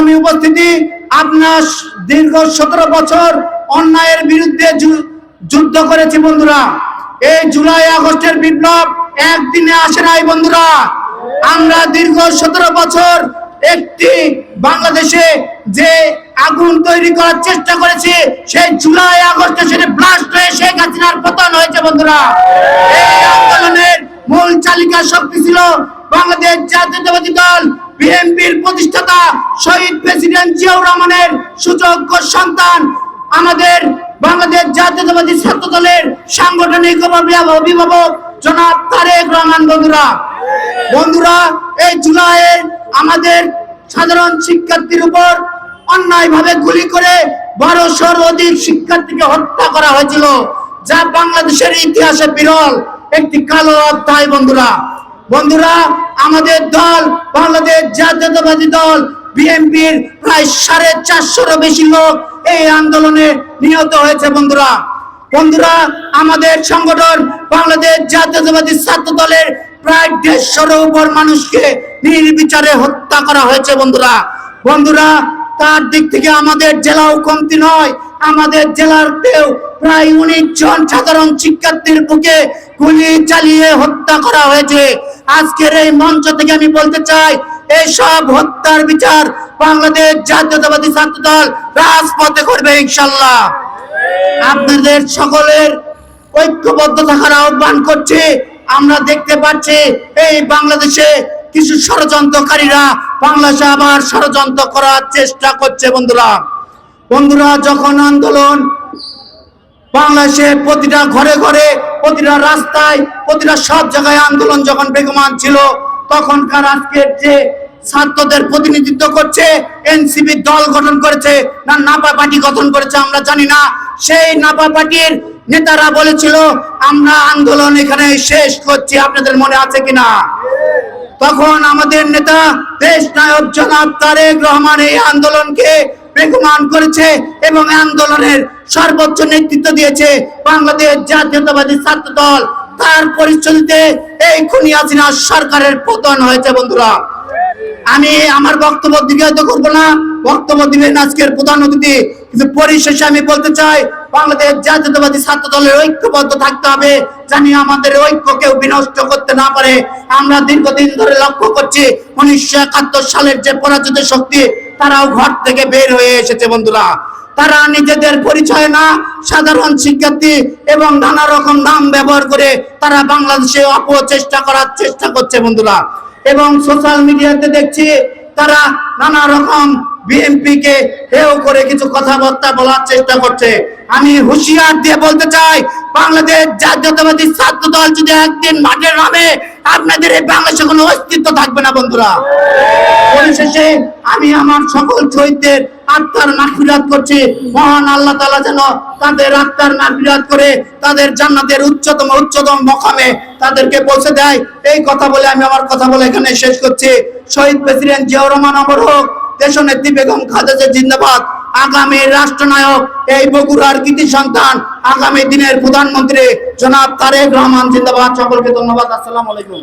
সংগ্রামী উপস্থিতি আপনার দীর্ঘ সতেরো বছর অন্যায়ের বিরুদ্ধে যুদ্ধ করেছি, বন্ধুরা। এই জুলাই, আগস্টের বিপ্লব একদিনে আসে নাই, বন্ধুরা। আমরা দীর্ঘ সতেরো বছর একটি বাংলাদেশে যে আগুন তৈরি করার চেষ্টা করেছি, সেই জুলাই, আগস্টে সেটা ব্লাস্ট হয়ে শেখ হাসিনার পতন হয়েছে, বন্ধুরা। এই আন্দোলনের মূল চালিকা শক্তি ছিল বাংলাদেশ জাতীয়তাবাদী দল, বিএনপির প্রতিষ্ঠাতা শহীদ প্রেসিডেন্ট জিয়াউর রহমানের সুযোগ্য সন্তান। আমাদের বাংলাদেশ জাতীয়তাবাদী ছাত্র দলের সাংগঠনিক অভিভাবক জনাব তারেক রহমান, বন্ধুরা। বন্ধুরা, এই জুলাইয়ে আমাদের সাধারণ শিক্ষার্থীর উপর অন্যায়ভাবে গুলি করে বারোশোর অধিক শিক্ষার্থীকে হত্যা করা হয়েছিল, যা বাংলাদেশের ইতিহাসে বিরল একটি কালো অধ্যায়, বন্ধুরা। বন্ধুরা, আমাদের দল, বাংলাদেশ জাতীয়তাবাদী দল, বিএনপির প্রায় সাড়ে চারশোরও বেশি লোক এই আন্দোলনে নিহত হয়েছে বন্ধুরা। বন্ধুরা, আমাদের সংগঠন বাংলাদেশ জাতীয়তাবাদী ছাত্র দলের প্রায় দেড়শোর উপর মানুষকে নির্বিচারে হত্যা করা হয়েছে বন্ধুরা। বন্ধুরা, তার দিক থেকে আমাদের জেলাও কমতি নয়, আমাদের জেলাতেও প্রায় উনিশ জন সাধারণ শিক্ষার্থীর বুকে গুলি চালিয়ে হত্যা করা হয়েছে। আজকের এই মঞ্চ থেকে আমি বলতে চাই এইসব হত্যার বিচার বাংলাদেশ জাতীয়তাবাদী ছাত্র দল রাজপথে করবে ইনশাল্লাহ। আপনাদের সকলের ঐক্যবদ্ধ থাকার আহ্বান করছি। আমরা দেখতে পাচ্ছি এই বাংলাদেশে কিছু ষড়যন্ত্রকারীরা বাংলাদেশে আবার ষড়যন্ত্র করার চেষ্টা করছে বন্ধুরা। বন্ধুরা, যখন আন্দোলন বাংলাদেশে প্রতিটা ঘরে ঘরে, প্রতিটা রাস্তায়, প্রতিটা সব জায়গায় আন্দোলন যখন বেগমান ছিল, তখনকার আজকের যে ছাত্রদের প্রতিনিধিত্ব করছে এনসিপি দল গঠন করেছে, না নাপা পার্টি গঠন করেছে, আমরা জানি না। সেই নাপা পার্টির নেতারা বলেছিল, আমরা আন্দোলন এখানে শেষ করছি। আপনাদের মনে আছে কিনা? তখন আমাদের নেতা দেশ নায়ক জনাব তারেক রহমান এই আন্দোলনকে বেগমান করেছে এবং আন্দোলনের সর্বোচ্চ নেতৃত্ব দিয়েছে বাংলাদেশ জাতীয়তাবাদী ছাত্র দল তার পরিস্থিতিতে এই খুনি হাসিনা সরকারের পতন হয়েছে, বন্ধুরা। আমি আমার বক্তব্য দীর্ঘায়িত করব না। বক্তব্য দিবেন আজকের প্রধান অতিথি। কিন্তু পরিশেষে আমি বলতে চাই, বাংলাদেশ জাতীয়তাবাদী ছাত্র দলের ঐক্যবদ্ধ থাকতে হবে জানি আমাদের ঐক্য কেউ বিনষ্ট করতে না পারে। আমরা দীর্ঘদিন ধরে লক্ষ্য করছি, উনিশশো একাত্তর সালের যে পরাজিত শক্তি, তারাও ঘর থেকে বের হয়ে এসেছে বন্ধুরা। তারা নিজেদের পরিচয় না, সাধারণ শিক্ষার্থী এবং নানা রকম নাম ব্যবহার করে তারা বাংলাদেশে অপচেষ্টা করার চেষ্টা করছে বন্ধুরা। এবং সোশ্যাল মিডিয়াতে দেখছি তারা নানা রকম বিএনপি কে হেও করে কিছু কথাবার্তা বলার চেষ্টা করছে। আমি হুঁশিয়ার দিয়ে বলতে চাই, বাংলাদেশ জাতীয়তাবাদী ছাত্র দল যদি একদিন মাঠে নামে আপনাদের এই বাংলাদেশে কোনো অস্তিত্ব থাকবে না, বন্ধুরা। পরিশেষে আমি আমার সকল শহীদদের আত্মার মাগফিরাত করছি। মহান আল্লাহ তাআলা যেন তাদের আত্মার মাগফিরাত করে তাদের জান্নাতের উচ্চতম উচ্চতম মকামে তাদেরকে পৌঁছে দেয়। এই কথা বলে আমি আমার কথা বলে এখানে শেষ করছি। শহীদ প্রেসিডেন্ট জিয়াউর রহমান অমর হোক, দেশনেত্রী বেগম খালেদা জিন্দাবাদ। আগামী রাষ্ট্রনায়ক এই বগুড়ার কৃতি সন্তান, আগামী দিনের প্রধানমন্ত্রী জনাব তারেক রহমান জিন্দাবাদ। সকলকে ধন্যবাদ। আসসালামু আলাইকুম।